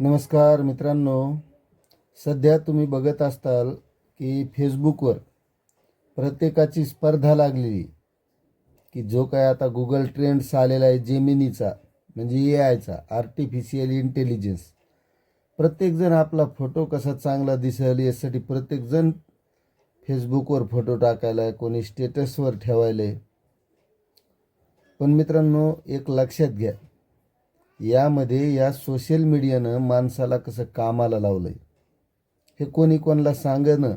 नमस्कार मित्रांनो. सध्या तुम्ही बघत असताल की फेसबुकवर प्रत्येकाची स्पर्धा लागलेली. की जो काय आता गुगल ट्रेंड्स आलेला आहे जेमिनीचा म्हणजे ए आयचा आर्टिफिशियल इंटेलिजन्स प्रत्येकजण आपला फोटो कसा चांगला दिसेल यासाठी प्रत्येकजण फेसबुकवर फोटो टाकायला आहे कोणी स्टेटसवर ठेवायला आहे पण मित्रांनो एक लक्षात घ्या. यामध्ये या सोशल मीडियानं माणसाला कसं कामाला लावलं आहे हे कोणी कोणाला सांगणं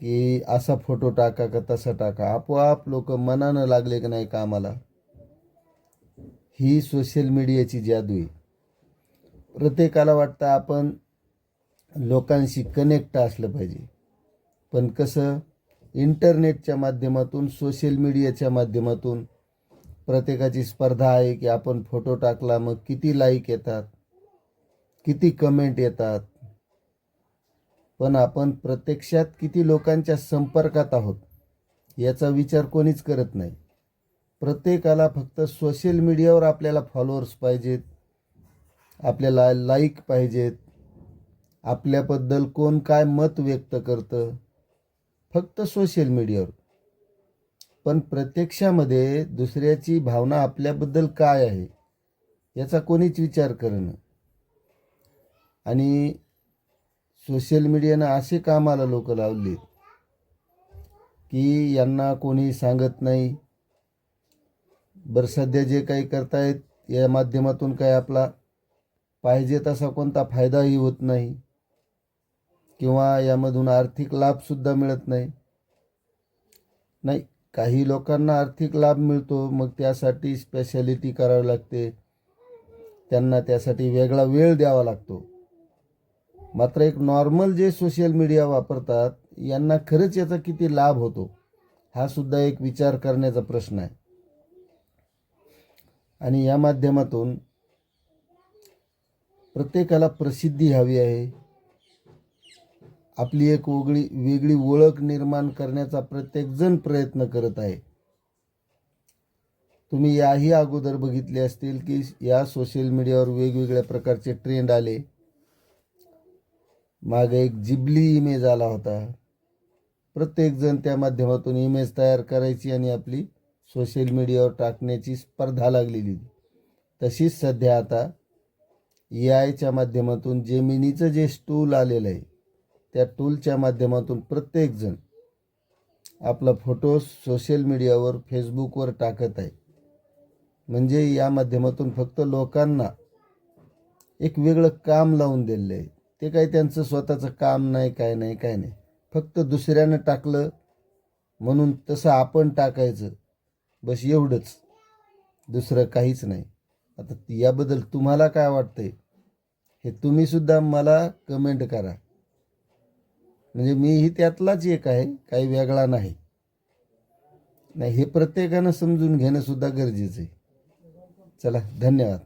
की असा फोटो टाका का तसा टाका आपोआप लोक मनानं लागले की नाही कामाला? ही सोशल मीडियाची जादू आहे. प्रत्येकाला वाटतं आपण लोकांशी कनेक्ट असलं पाहिजे. पण कसं इंटरनेटच्या माध्यमातून सोशल मीडियाच्या माध्यमातून प्रत्येकाची स्पर्धा आहे की आपण फोटो टाकला मग किती लाईक येतात किती कमेंट येतात. पण आपण प्रत्यक्षात किती लोकांच्या संपर्कात आहोत याचा विचार कोणीच करत नाही. प्रत्येकाला फक्त सोशल मीडियावर आपल्याला फॉलोअर्स पाहिजेत आपल्याला लाईक पाहिजेत. आपल्याबद्दल कोण काय मत व्यक्त करतं फक्त सोशल मीडियावर पण प्रत्यक्षामध्ये दुसऱ्याची भावना आपल्याबद्दल काय आहे याचा कोणीच विचार करणं आणि सोशल मीडियानं असे कामाला लोक लावले की यांना कोणी सांगत नाही. बरं सध्या जे काही करतायत या माध्यमातून काय आपला पाहिजे तसा कोणता फायदाही होत नाही. किंवा यामधून आर्थिक लाभसुद्धा मिळत नाही. नाही काही लोकांना आर्थिक लाभ मिळतो मग त्यासाठी स्पेशालिटी करावी लागते. त्यांना त्यासाठी वेगळा वेळ द्यावा लागतो. मात्र एक नॉर्मल जे सोशल मीडिया वापरतात यांना खरंच याचा किती लाभ होतो हा सुद्धा एक विचार करण्याचा प्रश्न आहे. आणि या माध्यमातून प्रत्येकाला प्रसिद्धी हवी आहे. आपली एक वेगळी वेगळी ओळख निर्माण करण्याचा प्रत्येकजण प्रयत्न करत आहे. तुम्ही याही अगोदर बघितले असतील की या सोशल मीडियावर वेगवेगळ्या प्रकारचे ट्रेंड आले. मागे एक जिबली इमेज आला होता. प्रत्येकजण त्या माध्यमातून इमेज तयार करायची आणि आपली सोशल मीडियावर टाकण्याची स्पर्धा लागलेली. तशीच सध्या आता ए आयच्या माध्यमातून जेमिनीचं जे स्टूल आलेलं आहे त्या टूलच्या माध्यमातून प्रत्येकजण आपला फोटो सोशल मीडियावर फेसबुकवर टाकत आहे. म्हणजे या माध्यमातून फक्त लोकांना एक वेगळं काम लावून दिलेलं आहे. ते काही त्यांचं स्वतःचं काम नाही काय नाही काय नाही. फक्त दुसऱ्यानं टाकलं म्हणून तसं आपण टाकायचं. बस एवढंच. दुसरं काहीच नाही. आता याबद्दल तुम्हाला काय वाटतंय? हे तुम्हीसुद्धा मला कमेंट करा. म्हणजे मीही त्यातलाच एक आहे काही वेगळा नाही. नाही हे प्रत्येकानं समजून घेणं सुद्धा गरजेचं आहे. चला धन्यवाद.